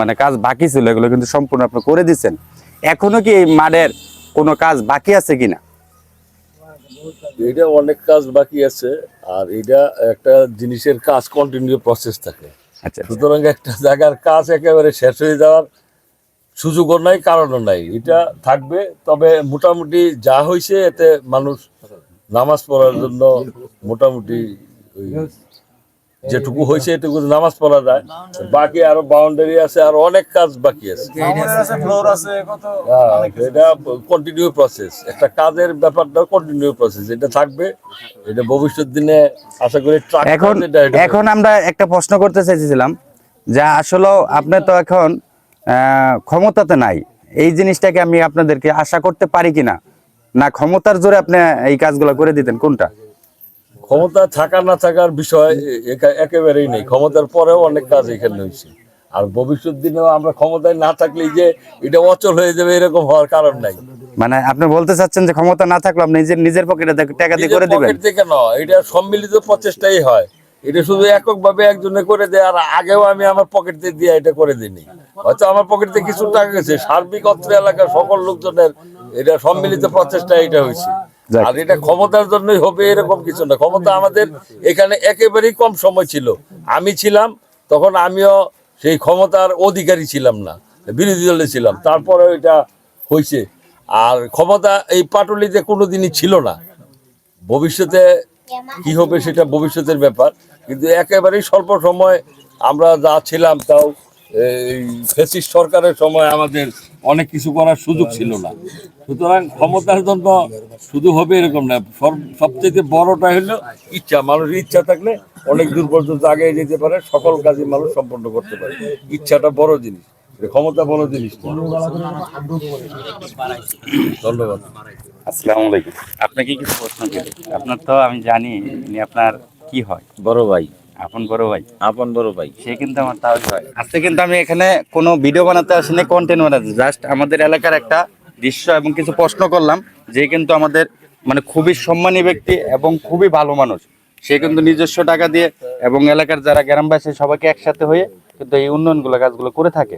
মানে কাজ বাকি ছিল এগুলো কিন্তু সম্পূর্ণ আপনি করে দিচ্ছেন। এখনও কি এই মাঠের কোনো কাজ বাকি আছে কিনা? এটা অনেক কাজ বাকি আছে আর এটা একটা জিনিসের কাজ কন্টিনিউ প্রসেস থাকে। আচ্ছা সুতরাং একটা জায়গার কাজ একেবারে শেষ হয়ে যাওয়ার সুযোগও নাই কারণও নাই। এটা থাকবে তবে মোটামুটি যা হয়েছে এতে মানুষ নামাজ পড়ার জন্য মোটামুটি যেটুকু হয়েছে এটুকু নামাজ পড়া যায়। বাকি আরও বাউন্ডারি আছে আর অনেক কাজ বাকি আছে। হ্যাঁ, এটা কন্টিনিউ প্রসেস একটা কাজের ব্যাপারটা কন্টিনিউ প্রসেস এটা থাকবে এটা ভবিষ্যৎ দিনে আশা করি এখন এখন আমরা একটা প্রশ্ন করতে চাইছিলাম যে আসলে আপনি তো এখন আহ, ক্ষমতাতে নাই। এই জিনিসটাকে আমি আপনাদেরকে আশা করতে পারি কিনা? না ক্ষমতার জোরে আপনি এই কাজগুলো করে দিতেন কোনটা? ক্ষমতা থাকা না থাকার বিষয় একেবারেই নেই। ক্ষমতার পরেও অনেক কাজ এখানে হয়েছে। আর ভবিষ্যৎ দিনেও আমরা ক্ষমতায় না থাকলে যে এটা অচল হয়ে যাবে এরকম হওয়ার কারণ নাই। মানে আপনি বলতে চাচ্ছেন যে ক্ষমতা না থাকলে আপনি নিজের নিজের পকেটে টাকা দিয়ে করে দিবেন? থেকে নয় এটা সম্মিলিত প্রচেষ্টাই হয়। এটা শুধু এককভাবে একজনে করে দেয় আর আগেও আমি আমার পকেট থেকে দিয়ে এটা করে দিইনি। হয়তো আমার পকেট থেকে কিছু টাকা গেছে। সার্বিক অত্র এলাকার সকল লোকজনের এটা সম্মিলিত প্রচেষ্টা এটা হয়েছে। আর এটা ক্ষমতার জন্যই হবে, এরকম কিছু না। ক্ষমতা আমাদের এখানে একেবারেই কম সময় ছিল। আমি ছিলাম, তখন আমিও সেই ক্ষমতার অধিকারী ছিলাম না, বিরোধী দলে ছিলাম। তারপরে এটা হয়েছে। আর ক্ষমতা এই পাটুলিতে কোনোদিনই ছিল না। ভবিষ্যতে কি হবে সেটা ভবিষ্যতের ব্যাপার। কিন্তু একেবারেই স্বল্প সময় আমরা যা ছিলাম, তাও ফেসিস সরকারের সময় আমাদের অনেক কিছু করার সুযোগ ছিল না। সুতরাং ক্ষমতার জন্য শুধু হবে এরকম না সব- সবচেয়ে বড়টা হলো ইচ্ছা মানুষের ইচ্ছা থাকলে অনেক দূর পর্যন্ত আগে যেতে পারে সকল কাজই মানুষ সম্পন্ন করতে পারে। ইচ্ছাটা বড় জিনিস ক্ষমতা বড় জিনিস ধন্যবাদ। আসসালামু আলাইকুম। আপনাকে কিছু প্রশ্ন করি আপনার তো আমি জানি আপনার কি হয়? বড় ভাই। আপন বড় ভাই। আপন বড় ভাই। সে কিন্তু আমার তাও ভাই আজকে কিন্তু আমি এখানে কোনো ভিডিও বানাতে আসিনি কন্টেন্ট বানাতে। জাস্ট আমাদের এলাকার একটা দৃশ্য এবং কিছু প্রশ্ন করলাম যে কিন্তু আমাদের মানে খুবই সম্মানী ব্যক্তি এবং খুবই ভালো মানুষ। সে কিন্তু নিজস্ব টাকা দিয়ে এবং এলাকার যারা গ্রামবাসী সবাইকে একসাথে হয়ে কিন্তু এই উন্নয়নগুলো কাজগুলো করে থাকে।